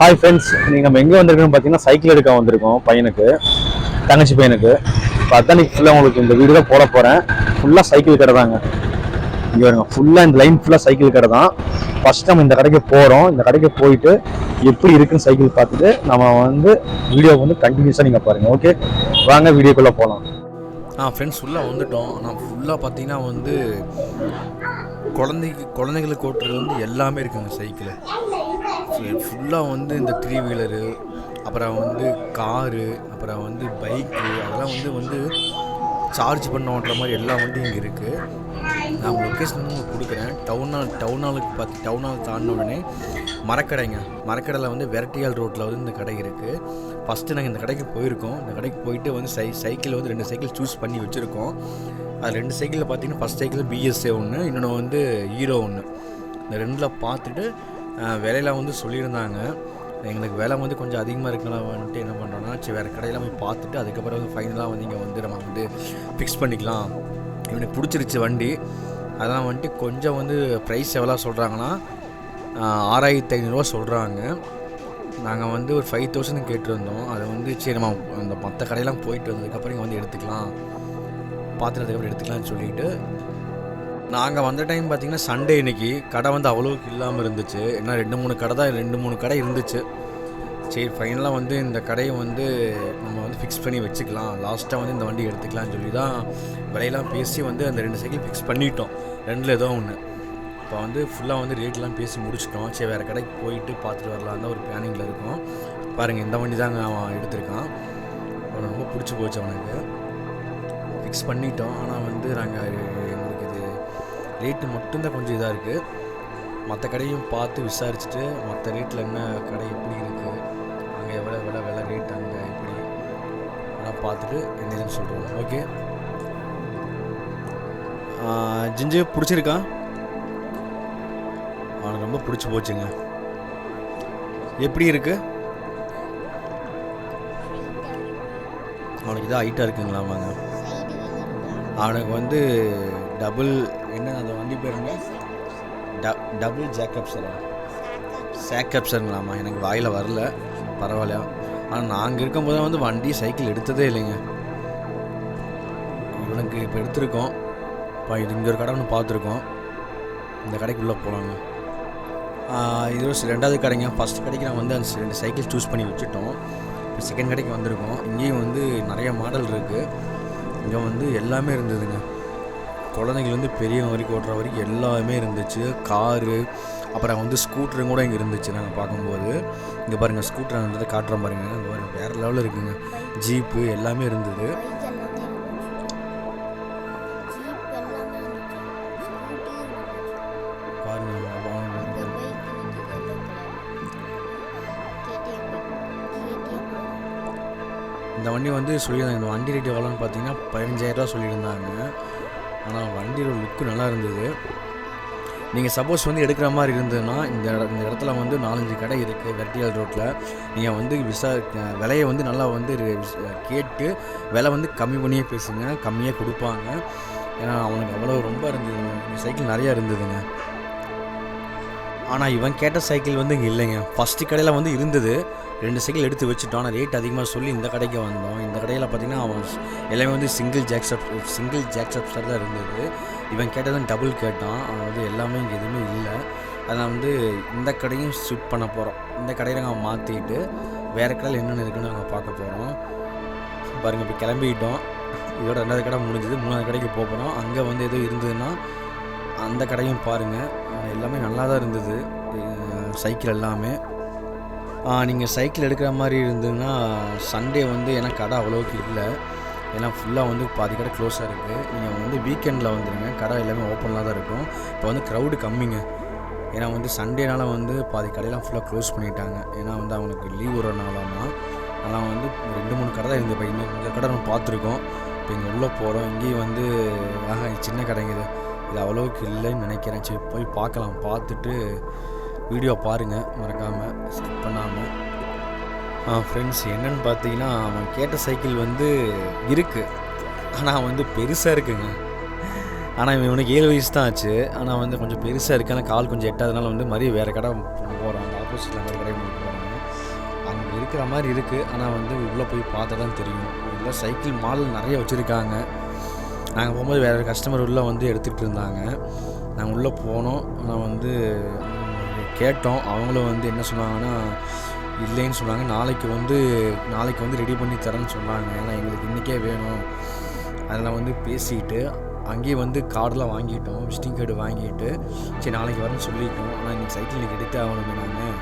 Hi friends நீங்கள் நம்ம எங்கே வந்திருக்கோம்னு பார்த்தீங்கன்னா சைக்கிள் எடுக்க வந்திருக்கோம் பையனுக்கு தங்கச்சி பையனுக்கு. இப்போ அதான் ஃபுல்லாக உங்களுக்கு இந்த வீடு தான் போட போகிறேன் ஃபுல்லாக சைக்கிள் கடை தாங்க. இங்கே வருங்க ஃபுல்லாக இந்த லைன் ஃபுல்லாக சைக்கிள் கடை தான். ஃபஸ்ட் நம்ம இந்த கடைக்கு போகிறோம் இந்த கடைக்கு போயிட்டு எப்படி இருக்குன்னு சைக்கிள் பார்த்துட்டு நம்ம வந்து வீடியோ வந்து கண்டினியூஸாக நீங்கள் பாருங்கள் ஓகே வாங்க வீடியோக்குள்ளே போகலாம் ஆ ஃப்ரெண்ட்ஸ் ஃபுல்லாக வந்துட்டோம். நான் ஃபுல்லாக பார்த்தீங்கன்னா வந்து குழந்தைக்கு குழந்தைங்களுக்கு ஓட்டுறது வந்து எல்லாமே இருக்குங்க சைக்கிள் ஃபுல்லாக வந்து இந்த த்ரீ வீலரு அப்புறம் வந்து காரு அப்புறம் வந்து பைக்கு அதெல்லாம் வந்து வந்து சார்ஜ் பண்ண ஓட்டுற மாதிரி எல்லாம் வந்து இங்கே இருக்குது நான் லொக்கேஷன் வந்து உங்களுக்கு கொடுக்குறேன். டவுனால் டவுனாலுக்கு பார்த்து டவுனால் ஹால் தாண்டின உடனே மரக்கடைங்க. மரக்கடையில் வந்து வெரட்டியால் ரோட்டில் வந்து இந்த கடை இருக்குது ஃபஸ்ட்டு நாங்கள் இந்த கடைக்கு போயிருக்கோம். இந்த கடைக்கு போயிட்டு வந்து சை சைக்கிள் வந்து ரெண்டு சைக்கிள் சூஸ் பண்ணி வச்சுருக்கோம். அது ரெண்டு சைக்கிளில் பார்த்தீங்கன்னா ஃபஸ்ட் சைக்கிள் பிஎஸ்ஏ ஒன்று இன்னொன்று வந்து ஹீரோ ஒன்று இந்த ரெண்டில் பார்த்துட்டு விலையெல்லாம் வந்து சொல்லியிருந்தாங்க. எங்களுக்கு விலை வந்து கொஞ்சம் அதிகமாக இருக்கலாம் வந்துட்டு என்ன பண்ணுறோன்னா சரி வேறு கடையெல்லாம் போய் பார்த்துட்டு அதுக்கப்புறம் வந்து ஃபைனலாக வந்து இங்கே வந்து நம்ம வந்து ஃபிக்ஸ் பண்ணிக்கலாம். இவனுக்கு பிடிச்சிருச்சு வண்டி. அதெல்லாம் வந்துட்டு கொஞ்சம் வந்து ப்ரைஸ் எவ்வளோ சொல்கிறாங்கன்னா ஆறாயிரத்தி ஐநூறுரூவா சொல்கிறாங்க நாங்கள் வந்து ஒரு ஃபைவ் தௌசண்ட் கேட்டிருந்தோம். அதை வந்து சரி நம்ம அந்த மற்ற கடையெல்லாம் போயிட்டு வந்ததுக்கப்புறம் இங்கே வந்து எடுத்துக்கலாம். பார்த்துனதுக்கப்புறம் எடுத்துக்கலாம்னு சொல்லிட்டு நாங்கள் வந்த டைம் பார்த்திங்கன்னா சண்டே இன்னைக்கு கடை வந்து அவ்வளோக்கு இல்லாமல் இருந்துச்சு. ஏன்னா ரெண்டு மூணு கடை தான் ரெண்டு மூணு கடை இருந்துச்சு. சரி ஃபைனலாக வந்து இந்த கடையை வந்து நம்ம வந்து ஃபிக்ஸ் பண்ணி வச்சுக்கலாம். லாஸ்ட்டாக வந்து இந்த வண்டி எடுத்துக்கலாம்னு சொல்லி தான் விலையெல்லாம் பேசி வந்து அந்த ரெண்டு சைக்கிள் ஃபிக்ஸ் பண்ணிட்டோம். ரெண்டில் ஏதோ ஒன்று இப்போ வந்து ஃபுல்லாக வந்து ரேட்லாம் பேசி முடிச்சிட்டோம். சரி வேறு கடைக்கு போயிட்டு பார்த்துட்டு வரலாம் தான் ஒரு பிளானிங்கில் இருக்கும். பாருங்கள் இந்த வண்டி தாங்க அவன் எடுத்திருக்கான். அவனை ரொம்ப பிடிச்சி போச்சு அவனுக்கு. ஃபிக்ஸ் பண்ணிட்டோம். ஆனால் வந்து நாங்கள் ரேட்டு மட்டும்தான் கொஞ்சம் இதாக இருக்குது மற்ற கடையும் பார்த்து விசாரிச்சுட்டு மற்ற ரேட்டில் என்ன கடை எப்படி இருக்குது அங்கே எவ்வளோ விலை விலை ரேட் அங்கே எப்படி? அதெல்லாம் பார்த்துட்டு என்ன இதுன்னு சொல்கிறோம் ஓகே ஜிஞ்சு பிடிச்சிருக்கா? அவனுக்கு ரொம்ப பிடிச்சி போச்சுங்க. எப்படி இருக்கு? அவனுக்கு இதாக ஹைட்டாக இருக்குங்களாமாங்க. அவனுக்கு வந்து டபுள் என்ன அந்த வண்டி பேருங்க ட டபுள் ஜேக்கப் சாரா சேக்கப் சாருங்களாமா எனக்கு வாயில் வரல. பரவாயில்ல ஆனால் நாங்கள் இருக்கும்போது தான் வந்து வண்டி சைக்கிள் எடுத்ததே இல்லைங்க. இவனுக்கு இப்போ எடுத்திருக்கோம். இப்போ இது இங்கே ஒரு கடை ஒன்று பார்த்துருக்கோம். இந்த கடைக்குள்ளே போகலாங்க இது ஒரு ரெண்டாவது கடைங்க. ஃபஸ்ட் கடைக்கு நான் வந்து அந்த ரெண்டு சைக்கிள் சூஸ் பண்ணி வச்சுட்டோம். இப்போ செகண்ட் கடைக்கு வந்திருக்கோம். இங்கேயும் வந்து நிறைய மாடல் இருக்குது இங்கே வந்து எல்லாமே இருந்ததுங்க. குழந்தைங்கலேருந்து வந்து பெரியவங்க வரைக்கும் ஓட்டுற வரைக்கும் எல்லாமே இருந்துச்சு. காரு அப்புறம் வந்து ஸ்கூட்டரும் கூட இங்கே இருந்துச்சு நாங்கள் பார்க்கும்போது. இங்கே பாருங்கள் ஸ்கூட்டர் வந்து காட்டுறோம் பாருங்கள் இங்கே வேறு லெவலில் இருக்குங்க. ஜீப்பு எல்லாமே இருந்தது. இந்த வண்டி வந்து சொல்லியிருந்தாங்க. இந்த வண்டி ரேட் எவ்வளோன்னு பார்த்தீங்கன்னா பதினஞ்சாயிரரூவா சொல்லியிருந்தாங்க. ஆனால் வண்டியோட லுக்கு நல்லா இருந்தது. நீங்கள் சப்போஸ் வந்து எடுக்கிற மாதிரி இருந்ததுன்னா இந்த இந்த இடத்துல வந்து நாலஞ்சு கடை இருக்குது வெர்டியல் ரோட்டில் நீங்கள் வந்து விசா விலையை வந்து நல்லா வந்து கேட்டு விலை வந்து கம்மி பண்ணியே பேசுங்க கம்மியாக கொடுப்பாங்க. ஏன்னா அவனுக்கு அவ்வளோ ரொம்ப இருந்தது சைக்கிள் நிறையா இருந்ததுங்க. ஆனால் இவன் கேட்ட சைக்கிள் வந்து இங்கே இல்லைங்க. ஃபஸ்ட்டு கடையில் வந்து இருந்தது. ரெண்டு சைக்கிள் எடுத்து வச்சுட்டோம். ஆனால் ரேட் அதிகமாக சொல்லி இந்த கடைக்கு வந்தோம். இந்த கடையில் பார்த்தீங்கன்னா அவன் எல்லாமே வந்து சிங்கிள் ஜாக்ஸப் சிங்கிள் ஜாக்ஸப்ஸாக தான் இருந்தது. இவன் கேட்டதும் டபுள் கேட்டான். அவன் வந்து எல்லாமே இங்கே எதுவுமே இல்லை. அதனால் வந்து இந்த கடையும் ஷிஃப்ட் பண்ண போகிறோம் இந்த கடையில் நாங்கள் மாற்றிட்டு வேறு கடையில் என்னென்ன இருக்குன்னு நாங்கள் பார்க்க போகிறோம் பாருங்கள் இப்போ கிளம்பிக்கிட்டோம் இதோட ரெண்டாவது கடை முடிஞ்சது. மூணாவது கடைக்கு போகிறோம் அங்கே வந்து எதுவும் இருந்ததுன்னா அந்த கடையும் பாருங்கள் எல்லாமே நல்லா தான் இருந்தது சைக்கிள் எல்லாமே. நீங்கள் சைக்கிள் எடுக்கிற மாதிரி இருந்ததுன்னா சண்டே வந்து ஏன்னா கடை அவ்வளோக்கு இல்லை. ஏன்னா ஃபுல்லாக வந்து பாதி கடை க்ளோஸாக இருக்குது நீங்கள் வந்து வீக்கெண்டில் வந்துடுங்க கடை எல்லாமே ஓப்பனில் தான் இருக்கும். இப்போ வந்து க்ரௌடு கம்மிங்க. ஏன்னா வந்து சண்டேனால் வந்து பாதி கடையெல்லாம் ஃபுல்லாக க்ளோஸ் பண்ணிட்டாங்க. ஏன்னா வந்து அவங்களுக்கு லீவ் வரனாலமா அதனால் வந்து ரெண்டு மூணு கடை தான் இருந்தது. இப்போ இன்னும் இந்த கடை நம்ம பார்த்துருக்கோம். இப்போ இங்கே உள்ளே போகிறோம் இங்கேயும் வந்து ஆஹா சின்ன கடைங்க இது. இது அவ்வளோவுக்கு இல்லைன்னு நினைக்கிறேன். சரி போய் பார்க்கலாம். பார்த்துட்டு வீடியோ பாருங்கள் மறக்காமல் ஸ்கிப் பண்ணாமல் ஃப்ரெண்ட்ஸ் என்னன்னு பார்த்தீங்கன்னா அவன் கேட்ட சைக்கிள் வந்து இருக்குது ஆனால் வந்து பெருசாக இருக்குங்க. ஆனால் இவனுக்கு ஏழு வயசு தான் ஆச்சு. ஆனால் வந்து கொஞ்சம் பெருசாக இருக்கு ஆனால் கால் கொஞ்சம் எட்டாதனால வந்து மறுபடியும் வேறு கடை போகிறாங்க ஆப்போசிட்டில் வேறு கடை போகிறாங்க இருக்கிற மாதிரி இருக்குது ஆனால் வந்து உள்ளே போய் பார்த்தா தான் தெரியும். உள்ள சைக்கிள் மாடல் நிறைய வச்சுருக்காங்க. நாங்கள் போகும்போது வேறு கஸ்டமர் உள்ளே வந்து எடுத்துகிட்டு இருந்தாங்க. நாங்கள் உள்ளே போனோம். நான் வந்து கேட்டோம். அவங்களும் வந்து என்ன சொன்னாங்கன்னா இல்லைன்னு சொன்னாங்க. நாளைக்கு வந்து நாளைக்கு வந்து ரெடி பண்ணி தரேன்னு சொன்னாங்க. ஏன்னா எங்களுக்கு இன்றைக்கே வேணும். அதில் வந்து பேசிக்கிட்டு அங்கேயே வந்து கார்டெலாம் வாங்கிட்டோம். விசிட்டிங் கார்டு வாங்கிட்டு சரி நாளைக்கு வரேன்னு சொல்லிட்டோம். ஆனால் இன்றைக்கி சைக்கிள் இன்றைக்கி எடுத்து ஆகணுமே நான்.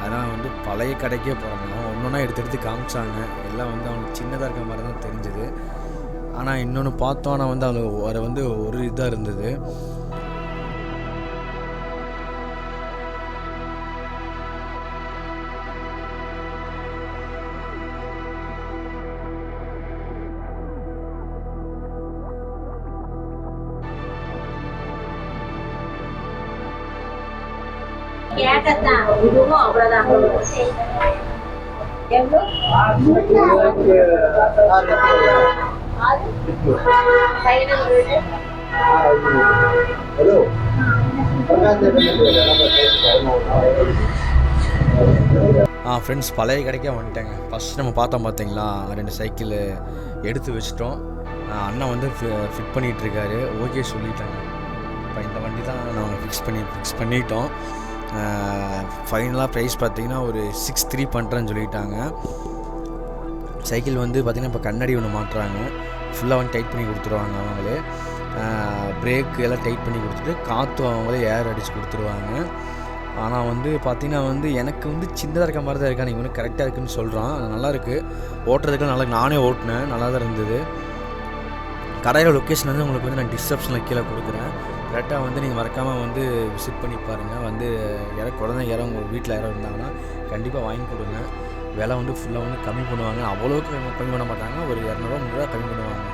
அதனால் வந்து பழைய கடைக்கே போகிறாங்க ஒன்று ஒன்றா எடுத்து எடுத்து காமிச்சாங்க. எல்லாம் வந்து அவங்களுக்கு சின்னதாக இருக்க மாதிரி தான் தெரிஞ்சுது. ஆனால் இன்னொன்று பார்த்தோம். ஆனால் வந்து அதில் ஒரு வந்து ஒரு இதாக இருந்தது. கேட்டதான் இதுவும் அவ்வளவுதான். எவ்வளோ ஃபைனல் ஆ ஃப்ரெண்ட்ஸ் பழைய கடைக்கே வந்துட்டேங்க. ஃபஸ்ட் நம்ம பார்த்தோம் பார்த்தீங்களா? ரெண்டு சைக்கிள் எடுத்து வச்சிட்டோம். அண்ணன் வந்து ஃபிட் பண்ணிகிட்ருக்காரு ஓகே சொல்லிட்டாங்க. இப்போ இந்த வண்டி தான் நாங்கள் ஃபிக்ஸ் பண்ணி ஃபிக்ஸ் பண்ணிட்டோம். ஃபைனலாக ப்ரைஸ் பார்த்தீங்கன்னா ஒரு சிக்ஸ் த்ரீ பண்ணுறேன்னு சொல்லிட்டாங்க. சைக்கிள் வந்து பார்த்திங்கன்னா இப்போ கண்ணாடி ஒன்று மாட்டுறாங்க. ஃபுல்லாக வந்து டைட் பண்ணி கொடுத்துருவாங்க அவங்களே. பிரேக்கு எல்லாம் டைட் பண்ணி கொடுத்துட்டு காற்று அவங்களே ஏர் அடித்து கொடுத்துருவாங்க. ஆனால் வந்து பார்த்திங்கன்னா வந்து எனக்கு வந்து சின்னதாக இருக்க மாதிரி தான் இருக்கா நீங்கள் வந்து கரெக்டாக இருக்குன்னு சொல்கிறான் நல்லா இருக்குது ஓட்டுறதுக்கு நல்லா நானே ஓட்டினேன். நல்லா தான் இருந்தது. கடையில் லொக்கேஷன் வந்து உங்களுக்கு வந்து நான் டிஸ்கிரிப்ஷனில் கீழே கொடுக்குறேன். கரெக்டாக வந்து நீங்கள் மறக்காமல் வந்து விசிட் பண்ணி பாருங்கள் வந்து யாரோ குழந்தைங்க யாரோ உங்கள் வீட்டில் யாரோ இருந்தாங்கன்னா கண்டிப்பாக வாங்கி கொடுங்க. விலை வந்து ஃபுல்லாக வந்து கம்மி பண்ணுவாங்க. அவ்வளோக்கு கம்மி பண்ண மாட்டாங்க. ஒரு இரநூறுவா முந்நூறுவா கம்மி பண்ணுவாங்க.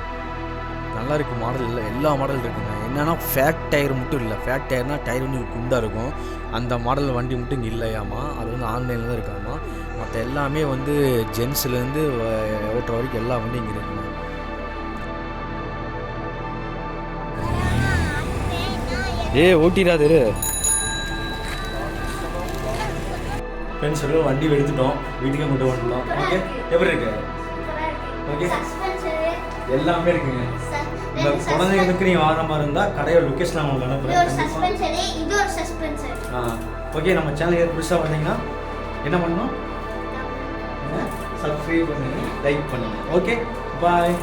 நல்லா இருக்குது மாடல் இல்லை. எல்லா மாடல் இருக்குங்க. என்னென்னா ஃபேட் டயர் மட்டும் இல்லை. ஃபேட் டயர்னால் டயர் வந்து குண்டாக இருக்கும். அந்த மாடல் வண்டி மட்டும் இங்கே இல்லையாமா? அது வந்து ஆன்லைனில் தான் இருக்காமா? மற்ற எல்லாமே வந்து ஜென்ஸ்லேருந்து ஓட்டுற வரைக்கும் எல்லா வண்டியும் இங்கே இருக்குங்க. ஏ ஓட்டிடாது. ஃப்ரெண்ட்ஸ் சொல்லி வண்டி எடுத்துட்டோம் வீட்டுக்கே கொண்டு வந்துட்டோம். ஓகே எப்படி இருக்கு? ஓகே எல்லாமே இருக்குங்க. இந்த குழந்தைங்களுக்கு நீங்கள் வாங்குற மாதிரி இருந்தால் கடையோட லொக்கேஷன் நான் உங்களுக்கு அனுப்புகிறேன் ஆ. ஓகே நம்ம சேனலுக்கு புதுசாக வந்தீங்கன்னா என்ன பண்ணணும்? சப்ஸ்கிரைப் பண்ணுங்க லைக் பண்ணுங்க. Okay bye